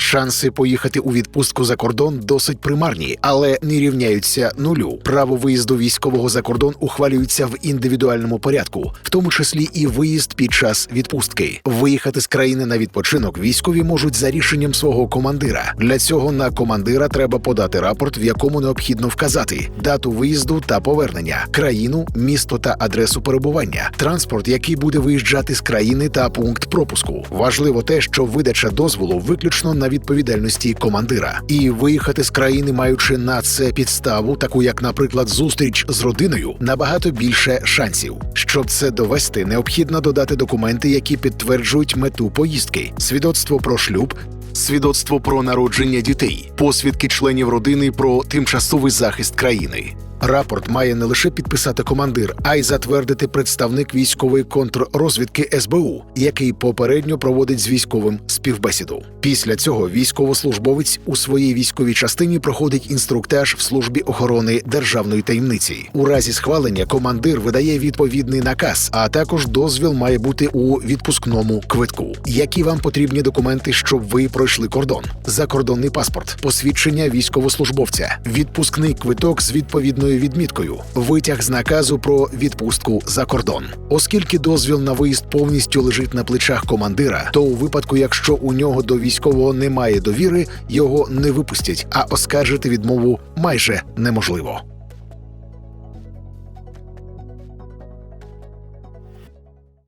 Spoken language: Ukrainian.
Шанси поїхати у відпустку за кордон досить примарні, але не рівняються нулю. Право виїзду військового за кордон ухвалюється в індивідуальному порядку, в тому числі і виїзд під час відпустки. Виїхати з країни на відпочинок військові можуть за рішенням свого командира. Для цього на командира треба подати рапорт, в якому необхідно вказати дату виїзду та повернення, країну, місто та адресу перебування, транспорт, який буде виїжджати з країни та пункт пропуску. Важливо те, що видача дозволу виключно на відповідальності командира, і виїхати з країни, маючи на це підставу, таку як, наприклад, зустріч з родиною, набагато більше шансів. Щоб це довести, необхідно додати документи, які підтверджують мету поїздки, свідоцтво про шлюб. Свідоцтво про народження дітей, посвідки членів родини про тимчасовий захист країни. Рапорт має не лише підписати командир, а й затвердити представник військової контррозвідки СБУ, який попередньо проводить з військовим співбесіду. Після цього військовослужбовець у своїй військовій частині проходить інструктаж в службі охорони державної таємниці. У разі схвалення командир видає відповідний наказ, а також дозвіл має бути у відпускному квитку. Які вам потрібні документи, щоб ви пройшли кордон? Закордонний паспорт, посвідчення військовослужбовця, відпускний квиток з відповідною відміткою, витяг з наказу про відпустку за кордон. Оскільки дозвіл на виїзд повністю лежить на плечах командира, то у випадку, якщо у нього до військового немає довіри, його не випустять, а оскаржити відмову майже неможливо.